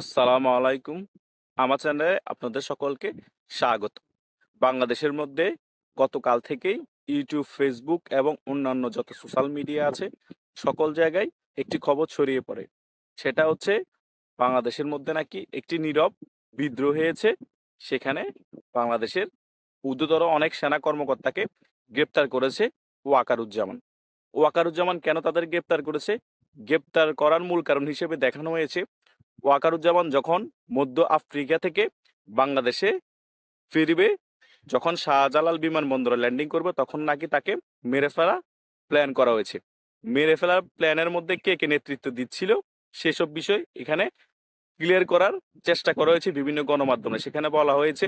আসসালামু আলাইকুম। আমার চ্যানেলে আপনাদের সকলকে স্বাগত। বাংলাদেশের মধ্যে গতকাল থেকেই ইউটিউব, ফেসবুক এবং অন্যান্য যত সোশ্যাল মিডিয়া আছে, সকল জায়গায় একটি খবর ছড়িয়ে পড়ে। সেটা হচ্ছে, বাংলাদেশের মধ্যে নাকি একটি নীরব বিদ্রোহ হয়েছে। সেখানে বাংলাদেশের উর্দুতর অনেক সেনা কর্মকর্তাকে গ্রেপ্তার করেছে ওয়াকারুজ্জামান। ওয়াকারুজ্জামান কেন তাদের গ্রেপ্তার করেছে? গ্রেপ্তার করার মূল কারণ হিসেবে দেখানো হয়েছে ওয়াকারুজ্জামান যখন মধ্য আফ্রিকা থেকে বাংলাদেশে ফিরবে, যখন শাহজালাল বিমানবন্দরে ল্যান্ডিং করবে, তখন নাকি তাকে মেরে ফেলা প্ল্যান করা হয়েছে। মেরে ফেলার প্ল্যানের মধ্যে কে কে নেতৃত্ব দিচ্ছিল, সেসব বিষয় এখানে ক্লিয়ার করার চেষ্টা করা হয়েছে বিভিন্ন গণমাধ্যমে। সেখানে বলা হয়েছে,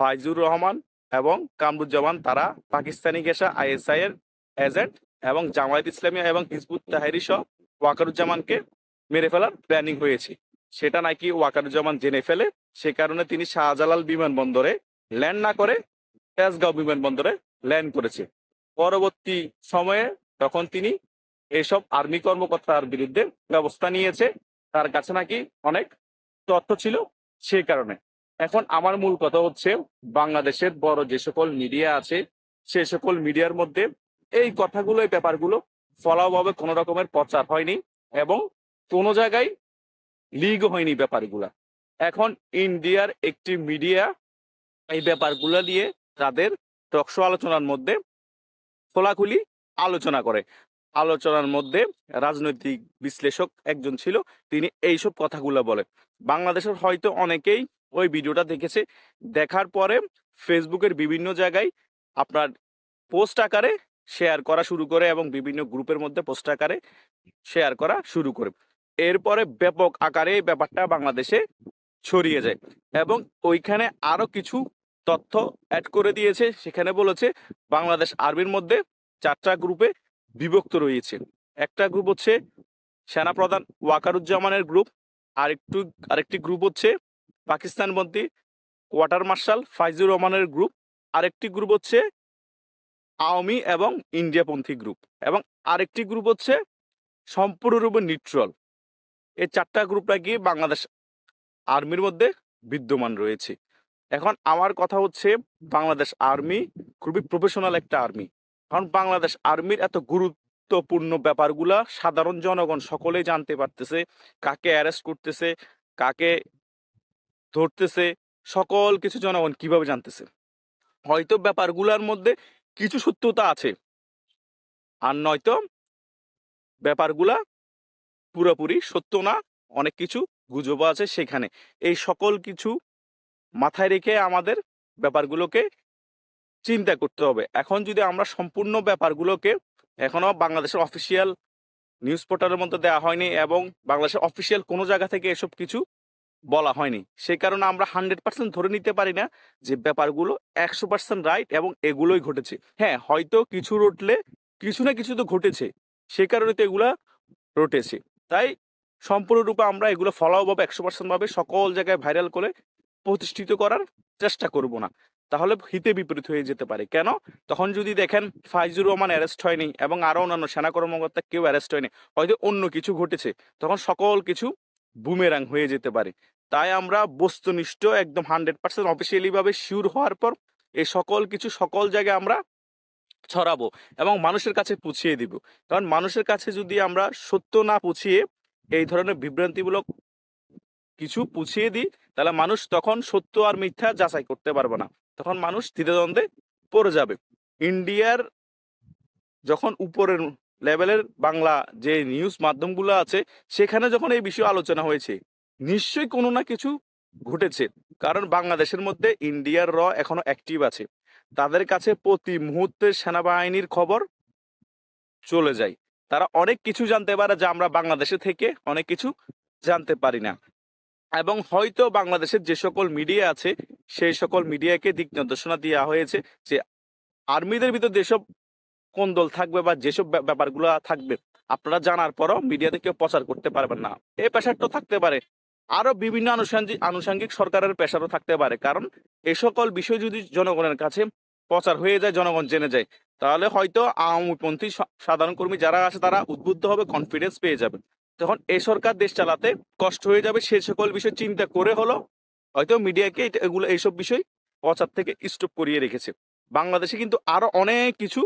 ফাইজুর রহমান এবং কামরুজ্জামান তারা পাকিস্তানি গেসা আইএসআই এর এজেন্ট এবং জামায়াত ইসলামী এবং হিজবুত তাহেরি সহ ওয়াকারুজ্জামানকে মেরে ফেলার প্ল্যানিং হয়েছে। সেটা নাকি ওয়াকারুজ্জামান জেনে ফেলে, সে কারণে তিনি শাহজালাল বিমানবন্দরে ল্যান্ড না করে তেজগাঁও বিমানবন্দরে ল্যান্ড করেছে। পরবর্তী সময়ে তখন তিনি এসব আর্মি কর্মকর্তার বিরুদ্ধে ব্যবস্থা নিয়েছে। তার কাছে নাকি অনেক তথ্য ছিল সেই কারণে। এখন আমার মূল কথা হচ্ছে, বাংলাদেশের বড় যে সকল মিডিয়া আছে, সে সকল মিডিয়ার মধ্যে এই কথাগুলো, এই ব্যাপারগুলো ফলাওভাবে কোনো রকমের প্রচার হয়নি এবং কোনো জায়গায় লিগও হয়নি ব্যাপারগুলা। এখন ইন্ডিয়ার একটি মিডিয়া এই ব্যাপারগুলো নিয়ে তাদের টকশো আলোচনার মধ্যে খোলাখুলি আলোচনা করে। আলোচনার মধ্যে রাজনৈতিক বিশ্লেষক একজন ছিল, তিনি এইসব কথাগুলো বলে বাংলাদেশের হয়তো অনেকেই ওই ভিডিওটা দেখেছে। দেখার পরে ফেসবুকের বিভিন্ন জায়গায় আপনার পোস্ট আকারে শেয়ার করা শুরু করে এবং বিভিন্ন গ্রুপের মধ্যে পোস্ট আকারে শেয়ার করা শুরু করে। এরপরে ব্যাপক আকারে এই ব্যাপারটা বাংলাদেশে ছড়িয়ে যায়। এবং ওইখানে আরও কিছু তথ্য অ্যাড করে দিয়েছে। সেখানে বলেছে, বাংলাদেশ আর্মির মধ্যে চারটা গ্রুপে বিভক্ত রয়েছে। একটা গ্রুপ হচ্ছে সেনাপ্রধান ওয়াকারুজ্জামানের গ্রুপ আরেকটু, আরেকটি গ্রুপ হচ্ছে পাকিস্তানপন্থী কোয়ার্টার মার্শাল ফাইজুর রহমানের গ্রুপ আরেকটি গ্রুপ হচ্ছে আওয়ামী এবং ইন্ডিয়াপন্থী গ্রুপ এবং আরেকটি গ্রুপ হচ্ছে সম্পূর্ণরূপে নিউট্রাল এই চারটা গ্রুপ নাকি বাংলাদেশ আর্মির মধ্যে বিদ্যমান রয়েছে। এখন আমার কথা হচ্ছে, বাংলাদেশ আর্মি খুবই প্রফেশনাল একটা আর্মি কারণ বাংলাদেশ আর্মির এত গুরুত্বপূর্ণ ব্যাপারগুলা সাধারণ জনগণ সকলেই জানতে পারতেছে, কাকে অ্যারেস্ট করতেছে, কাকে ধরতেছে, সকল কিছু জনগণ কীভাবে জানতেছে। হয়তো ব্যাপারগুলোর মধ্যে কিছু সত্যতা আছে, আর নয়তো ব্যাপারগুলা পুরোপুরি সত্য না, অনেক কিছু গুজব আছে সেখানে। এই সকল কিছু মাথায় রেখে আমাদের ব্যাপারগুলোকে চিন্তা করতে হবে। এখন যদি আমরা সম্পূর্ণ ব্যাপারগুলোকে এখনও বাংলাদেশের অফিসিয়াল নিউজ পোর্টালের মধ্যে দেওয়া হয়নি এবং বাংলাদেশের অফিসিয়াল কোনো জায়গা থেকে এসব কিছু বলা হয়নি সেই কারণে আমরা হান্ড্রেড পার্সেন্ট ধরে নিতে পারি না যে ব্যাপারগুলো একশো পার্সেন্ট রাইট এবং এগুলোই ঘটেছে। হ্যাঁ হয়তো কিছু রটলে কিছু না কিছু তো ঘটেছে, সে কারণে তো এগুলা রটেছে। তাই সম্পূর্ণরূপে আমরা এগুলো ফলাওভাবে একশো পার্সেন্ট ভাবে সকল জায়গায় ভাইরাল করে প্রতিষ্ঠিত করার চেষ্টা করব না। তাহলে হিতে বিপরীত হয়ে যেতে পারে। কেন? তখন যদি দেখেন ফাইজুর রহমান অ্যারেস্ট হয়নি এবং আরও অন্যান্য সেনা কর্মকর্তা কেউ অ্যারেস্ট হয়নি, হয়তো অন্য কিছু ঘটেছে, তখন সকল কিছু বুমেরাং হয়ে যেতে পারে। তাই আমরা বস্তুনিষ্ঠ একদম হান্ড্রেড পার্সেন্ট অফিসিয়ালি ভাবে শিওর হওয়ার পর এই সকল কিছু সকল জায়গায় আমরা ছড়াবো এবং মানুষের কাছে পুছিয়ে দিব। কারণ মানুষের কাছে যদি আমরা সত্য না পুছিয়ে এই ধরনের বিভ্রান্তিমূলক কিছু পুছিয়ে দিই, তাহলে মানুষ তখন সত্য আর মিথ্যা যাচাই করতে পারবে না। তখন মানুষ দ্বিধাদ্বন্দ্বে পড়ে যাবে। ইন্ডিয়ার যখন উপরের লেভেলের বাংলা যে নিউজ মাধ্যমগুলো আছে, সেখানে যখন এই বিষয়ে আলোচনা হয়েছে, নিশ্চয়ই কোনো না কিছু ঘটেছে। কারণ বাংলাদেশের মধ্যে ইন্ডিয়ার র এখনও অ্যাক্টিভ আছে। তাদের কাছে প্রতি মুহূর্তে সেনাবাহিনীর খবর চলে যায়। তারা অনেক কিছু জানতে পারে যা আমরা বাংলাদেশে থেকে অনেক কিছু জানতে পারি না। এবং হয়তো বাংলাদেশের যে সকল মিডিয়া আছে, সেই সকল মিডিয়াকে দিক নির্দেশনা দেওয়া হয়েছে যে আর্মিদের ভিতর যেসব কোন দল থাকবে বা যেসব ব্যাপারগুলো থাকবে, আপনারা জানার পরও মিডিয়াতে কেউ প্রচার করতে পারবেন না। এই প্রেশারটা থাকতে পারে। আরও বিভিন্ন আনুষঙ্গিক আনুষঙ্গিক সরকারের প্রেশারও থাকতে পারে। কারণ এ সকল বিষয় যদি জনগণের কাছে প্রচার হয়ে যায়, জনগণ জেনে যায়, তাহলে হয়তো আওয়ামীপন্থী সাধারণ কর্মী যারা আছে, তারা উদ্বুদ্ধ হবে কনফিডেন্স পেয়ে যাবে। তখন এ সরকার দেশ চালাতে কষ্ট হয়ে যাবে, সে সকল বিষয় চিন্তা করে হলো হয়তো মিডিয়াকে এগুলো, এইসব বিষয় প্রচার থেকে স্টপ করিয়ে রেখেছে। বাংলাদেশে কিন্তু আরও অনেক কিছু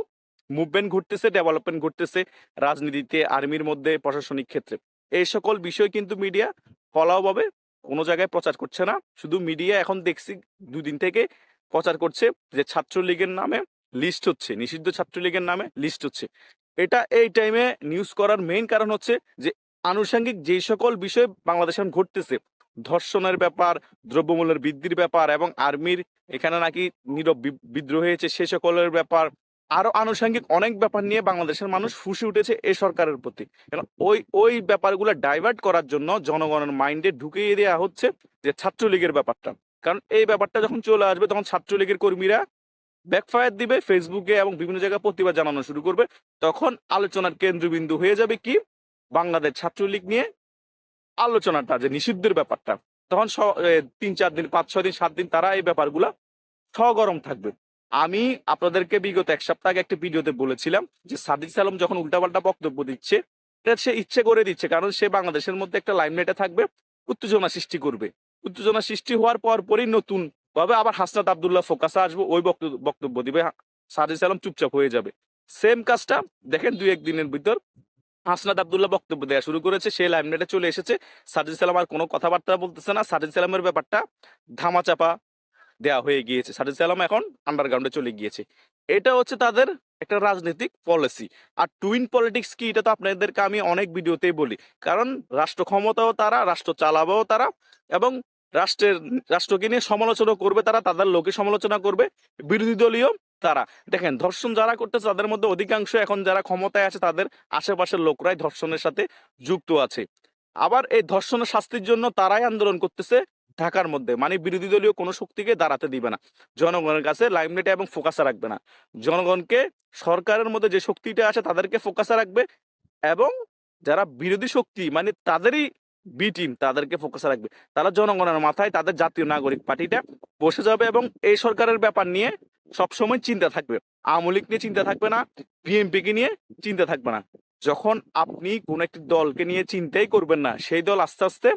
মুভমেন্ট ঘটতেছে ডেভেলপমেন্ট ঘটতেছে রাজনীতিতে আর্মির মধ্যে, প্রশাসনিক ক্ষেত্রে। এই সকল বিষয় কিন্তু মিডিয়া ফলাওভাবে কোনো জায়গায় প্রচার করছে না। শুধু মিডিয়া এখন দেখছি, দুদিন থেকে প্রচার করছে যে ছাত্রলীগের নামে লিস্ট হচ্ছে, নিষিদ্ধ ছাত্রলীগের নামে লিস্ট হচ্ছে। এটা এই টাইমে নিউজ করার মেইন কারণ হচ্ছে যে আনুষঙ্গিক যে সকল বিষয় বাংলাদেশে এখন ঘটতেছে, ধর্ষণের ব্যাপার, দ্রব্যমূল্যের বৃদ্ধির ব্যাপার এবং আর্মির এখানে নাকি নীরব বিদ্রোহ হয়েছে সে সকলের ব্যাপার আরও আনুষঙ্গিক অনেক ব্যাপার নিয়ে বাংলাদেশের মানুষ ফুসে উঠেছে এই সরকারের প্রতি। ওই ওই ব্যাপারগুলো ডাইভার্ট করার জন্য জনগণের মাইন্ডে ঢুকিয়ে দেওয়া হচ্ছে যে ছাত্রলীগের ব্যাপারটা। কারণ এই ব্যাপারটা যখন চলে আসবে তখন ছাত্রলীগের কর্মীরা ব্যাকফায়ার দিবে ফেসবুকে এবং বিভিন্ন জায়গায় প্রতিবাদ জানানো শুরু করবে। তখন আলোচনার কেন্দ্রবিন্দু হয়ে যাবে কি? বাংলাদেশ ছাত্রলীগ নিয়ে আলোচনাটা, যে নিষিদ্ধের ব্যাপারটা। তখন তিন, চার দিন, পাঁচ, ছয় দিন, সাত দিন তারা এই ব্যাপারগুলা সগরম থাকবে। আমি আপনাদেরকে বিগত এক সপ্তাহ আগে একটা ভিডিওতে বলেছিলাম যে সাদিক সালাম যখন উল্টাপাল্টা বক্তব্য দিচ্ছে সে ইচ্ছে করে দিচ্ছে, কারণ সে বাংলাদেশের মধ্যে একটা লাইমলাইটে থাকবে, উত্তেজনা সৃষ্টি করবে। উত্তেজনা সৃষ্টি হওয়ার পর পরই নতুন ভাবে আবার হাসনাত আবদুল্লাহ ফোকাসে আসবে, ওই বক্তব্য দিবে সাদিক সালাম চুপচাপ হয়ে যাবে। সেম কাজটা, দেখেন দুই একদিনের ভিতর হাসনাত আবদুল্লাহ বক্তব্য দেওয়া শুরু করেছে, সে লাইমলাইটে চলে এসেছে সাজিদ সালাম আর কোনো কথাবার্তা বলতেছে না সাজিদ সালামের ব্যাপারটা ধামাচাপা দেওয়া হয়ে গিয়েছে। সাজিদ সালাম এখন আন্ডারগ্রাউন্ডে চলে গিয়েছে। এটা হচ্ছে তাদের একটা রাজনৈতিক পলিসি আর টুইন পলিটিক্স কি এটা তো আপনাদেরকে আমি অনেক ভিডিওতেই বলি। কারণ রাষ্ট্র ক্ষমতাও তারা, রাষ্ট্র চালাবেও তারা এবং রাষ্ট্রের, রাষ্ট্রকে নিয়ে সমালোচনা করবে তারা, তাদের লোকে সমালোচনা করবে, বিরোধী দলীয় তারা। দেখেন, ধর্ষণ যারা করতেছে তাদের মধ্যে অধিকাংশ এখন যারা ক্ষমতায় আছে তাদের আশেপাশের লোকরাই ধর্ষণের সাথে যুক্ত আছে। আবার এই ধর্ষণের শাস্তির জন্য তারাই আন্দোলন করতেছে ঢাকার মধ্যে। মানে বিরোধী দলীয় কোনো শক্তিকে দাঁড়াতে দিবে না। জনগণের কাছে লাইমলাইটে এবং ফোকাসে রাখবে না। জনগণকে সরকারের মধ্যে যে শক্তিটা আছে তাদেরকে ফোকাসে রাখবে এবং যারা বিরোধী শক্তি মানে তাদেরই বি টিম তাদেরকে ফোকাসে রাখবে। তারা জনগণের মাথায় তাদের জাতীয় নাগরিক পার্টিটা বসে যাবে এবং এই সরকারের ব্যাপার নিয়ে সবসময় চিন্তা থাকবে। আওয়ামী লীগ নিয়ে চিন্তা থাকবে না বিএনপি কে নিয়ে চিন্তা থাকবে না। যখন আপনি কোন একটি দলকে নিয়ে চিন্তাই করবেন না, সেই দল আস্তে আস্তে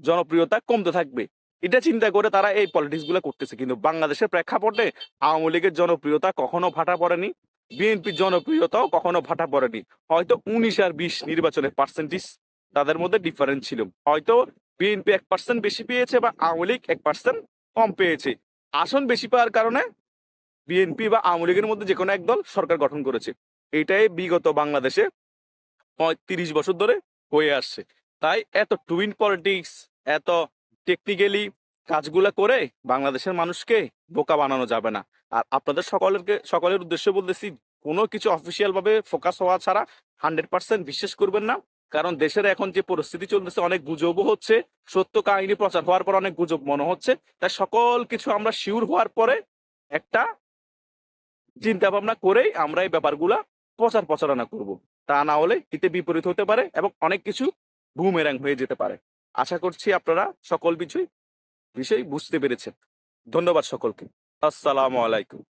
জনপ্রিয়তা কমতে থাকবে। এটা চিন্তা করে তারা এই পলিটিক্সগুলো করতেছে। কিন্তু বাংলাদেশের প্রেক্ষাপটে আওয়ামী লীগের জনপ্রিয়তা কখনো ভাটা পড়েনি। বিএনপির জনপ্রিয়তাও কখনো ভাটা পড়েনি। হয়তো উনিশ আর বিশ নির্বাচনের পার্সেন্টেজ তাদের মধ্যে ডিফারেন্স ছিল। হয়তো বিএনপি এক পার্সেন্ট বেশি পেয়েছে বা আওয়ামী লীগ এক পার্সেন্ট কম পেয়েছে। আসন বেশি পাওয়ার কারণে বিএনপি বা আওয়ামী লীগের মধ্যে যে কোনো এক দল সরকার গঠন করেছে। এটাই বিগত বাংলাদেশে তিরিশ বছর ধরে হয়ে আসছে। তাই এত টুইন পলিটিক্স এত টেকনিক্যালি কাজগুলা করে বাংলাদেশের মানুষকে বোকা বানানো যাবে না। আর আপনাদের সকলেরকে সকলের উদ্দেশ্যে বলতেছি, কোনো কিছু অফিসিয়াল ভাবে ফোকাস হওয়া ছাড়া হান্ড্রেড পার্সেন্ট বিশ্বাস করবেন না। কারণ দেশের এখন যে পরিস্থিতি চলতেছে, অনেক গুজবও হচ্ছে। সত্য কাহিনী প্রচার হওয়ার পর অনেক গুজব মনে হচ্ছে। তাই সকল কিছু আমরা শিওর হওয়ার পরে একটা চিন্তা ভাবনা করেই আমরা এই ব্যাপারগুলা প্রচার প্রচারণা করব। তা না হলে এতে বিপরীত হতে পারে এবং অনেক কিছু বুমেরাং হয়ে যেতে পারে। আশা করছি আপনারা সকল বিষয় বিষয় বুঝতে পেরেছেন। ধন্যবাদ সকলকে। আসসালামু আলাইকুম।